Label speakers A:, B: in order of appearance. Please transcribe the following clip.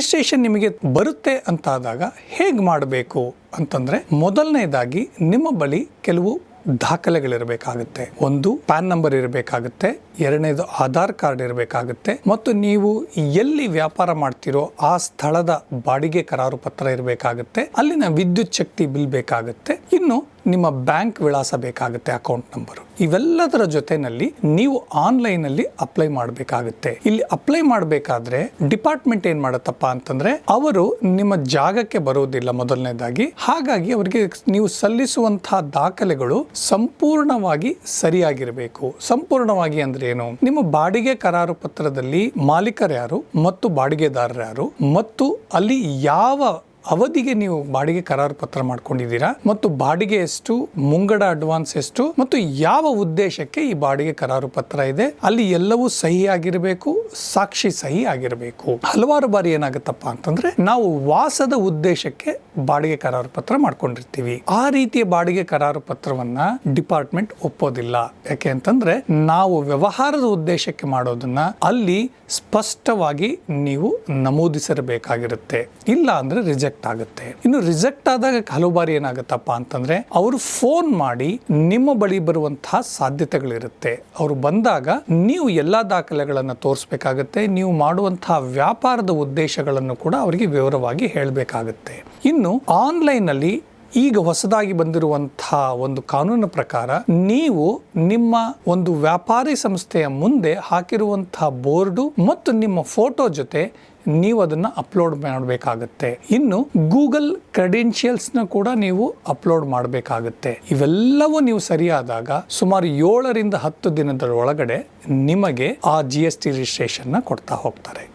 A: Registration ನಿಮಗೆ ಬರುತ್ತೆ ಅಂತಾದಾಗ ಹೇಗೆ ಮಾಡಬೇಕು ಅಂತಂದ್ರೆ ಮೊದಲನೇದಾಗಿ ನಿಮ್ಮ ಬಳಿ ಕೆಲವು ದಾಖಲೆಗಳಿರಬೇಕಾಗುತ್ತೆ. ಒಂದು, ಪ್ಯಾನ್ ನಂಬರ್ ಇರಬೇಕಾಗುತ್ತೆ. ಎರಡನೇದು ಆಧಾರ್ ಕಾರ್ಡ್ ಇರಬೇಕಾಗುತ್ತೆ. ಮತ್ತು ನೀವು ಎಲ್ಲಿ ವ್ಯಾಪಾರ ಮಾಡ್ತಿರೋ ಆ ಸ್ಥಳದ ಬಾಡಿಗೆ ಕರಾರು ಪತ್ರ ಇರಬೇಕಾಗುತ್ತೆ. ಅಲ್ಲಿನ ವಿದ್ಯುತ್ ಶಕ್ತಿ ಬಿಲ್ ಬೇಕಾಗುತ್ತೆ. ಇನ್ನು ನಿಮ್ಮ ಬ್ಯಾಂಕ್ ವಿಳಾಸ ಬೇಕಾಗುತ್ತೆ ಅಕೌಂಟ್ ನಂಬರು. ಇವೆಲ್ಲದರ ಜೊತೆನಲ್ಲಿ ನೀವು ಆನ್ಲೈನ್ ಅಲ್ಲಿ ಅಪ್ಲೈ ಮಾಡಬೇಕಾಗುತ್ತೆ. ಇಲ್ಲಿ ಅಪ್ಲೈ ಮಾಡಬೇಕಾದ್ರೆ ಡಿಪಾರ್ಟ್ಮೆಂಟ್ ಏನ್ ಮಾಡುತ್ತಪ್ಪ ಅಂತಂದ್ರೆ ಅವರು ನಿಮ್ಮ ಜಾಗಕ್ಕೆ ಬರುವುದಿಲ್ಲ ಮೊದಲನೇದಾಗಿ. ಹಾಗಾಗಿ ಅವರಿಗೆ ನೀವು ಸಲ್ಲಿಸುವಂತಹ ದಾಖಲೆಗಳು ಸಂಪೂರ್ಣವಾಗಿ ಸರಿಯಾಗಿರಬೇಕು. ಸಂಪೂರ್ಣವಾಗಿ ಅಂದ್ರೆ ಏನು? ನಿಮ್ಮ ಬಾಡಿಗೆ ಕರಾರು ಪತ್ರದಲ್ಲಿ ಮಾಲೀಕರು ಯಾರು? ಮತ್ತು ಬಾಡಿಗೆದಾರರು ಯಾರು? ಮತ್ತು ಅಲ್ಲಿ ಯಾವ ಅವಧಿಗೆ ನೀವು ಬಾಡಿಗೆ ಕರಾರು ಪತ್ರ ಮಾಡ್ಕೊಂಡಿದ್ದೀರಾ? ಮತ್ತು ಬಾಡಿಗೆ ಎಷ್ಟು, ಮುಂಗಡ ಅಡ್ವಾನ್ಸ್ ಎಷ್ಟು, ಮತ್ತು ಯಾವ ಉದ್ದೇಶಕ್ಕೆ ಈ ಬಾಡಿಗೆ ಕರಾರು ಪತ್ರ ಇದೆ? ಅಲ್ಲಿ ಎಲ್ಲವೂ ಸಹಿ ಆಗಿರಬೇಕು, ಸಾಕ್ಷಿ ಸಹಿ ಆಗಿರಬೇಕು. ಹಲವಾರು ಬಾರಿ ಏನಾಗುತ್ತಪ್ಪ ಅಂತಂದ್ರೆ, ನಾವು ವಾಸದ ಉದ್ದೇಶಕ್ಕೆ ಬಾಡಿಗೆ ಕರಾರು ಪತ್ರ ಮಾಡ್ಕೊಂಡಿರ್ತೀವಿ. ಆ ರೀತಿಯ ಬಾಡಿಗೆ ಕರಾರು ಪತ್ರವನ್ನ ಡಿಪಾರ್ಟ್ಮೆಂಟ್ ಒಪ್ಪೋದಿಲ್ಲ. ಯಾಕೆ ಅಂತಂದ್ರೆ ನಾವು ವ್ಯವಹಾರದ ಉದ್ದೇಶಕ್ಕೆ ಮಾಡೋದನ್ನ ಅಲ್ಲಿ ಸ್ಪಷ್ಟವಾಗಿ ನೀವು ನಮೂದಿಸಿರಬೇಕಾಗಿರುತ್ತೆ. ಇಲ್ಲ ಅಂದ್ರೆ ರಿಜೆಕ್ಟ್ ಆಗುತ್ತೆ. ಇನ್ನು ರಿಜೆಕ್ಟ್ ಆದಾಗ ಹಲವು ಬಾರಿ ಏನಾಗುತ್ತಪ್ಪ ಅಂತಂದ್ರೆ ಅವರು ಫೋನ್ ಮಾಡಿ ನಿಮ್ಮ ಬಳಿ ಬರುವಂತಹ ಸಾಧ್ಯತೆಗಳಿರುತ್ತೆ. ಅವರು ಬಂದಾಗ ನೀವು ಎಲ್ಲಾ ದಾಖಲೆಗಳನ್ನು ತೋರಿಸಬೇಕಾಗುತ್ತೆ. ನೀವು ಮಾಡುವಂತಹ ವ್ಯಾಪಾರದ ಉದ್ದೇಶಗಳನ್ನು ಕೂಡ ಅವರಿಗೆ ವಿವರವಾಗಿ ಹೇಳಬೇಕಾಗುತ್ತೆ. ಇನ್ನು ಆನ್ಲೈನ್ ಅಲ್ಲಿ ಈಗ ಹೊಸದಾಗಿ ಬಂದಿರುವಂತಹ ಒಂದು ಕಾನೂನಿನ ಪ್ರಕಾರ ನೀವು ನಿಮ್ಮ ಒಂದು ವ್ಯಾಪಾರಿ ಸಂಸ್ಥೆಯ ಮುಂದೆ ಹಾಕಿರುವಂತಹ ಬೋರ್ಡು ಮತ್ತು ನಿಮ್ಮ ಫೋಟೋ ಜೊತೆ ನೀವು ಅದನ್ನ ಅಪ್ಲೋಡ್ ಮಾಡಬೇಕಾಗುತ್ತೆ. ಇನ್ನು ಗೂಗಲ್ ಕ್ರೆಡೆನ್ಷಿಯಲ್ಸ್ನ ಕೂಡ ನೀವು ಅಪ್ಲೋಡ್ ಮಾಡಬೇಕಾಗತ್ತೆ. ಇವೆಲ್ಲವೂ ನೀವು ಸರಿಯಾದಾಗ ಸುಮಾರು ಏಳರಿಂದ ಹತ್ತು ದಿನದ ಒಳಗಡೆ ನಿಮಗೆ ಆ ಜಿ ಎಸ್ ಟಿ ರಿಜಿಸ್ಟ್ರೇಷನ್ನ ಕೊಡ್ತಾ ಹೋಗ್ತಾರೆ.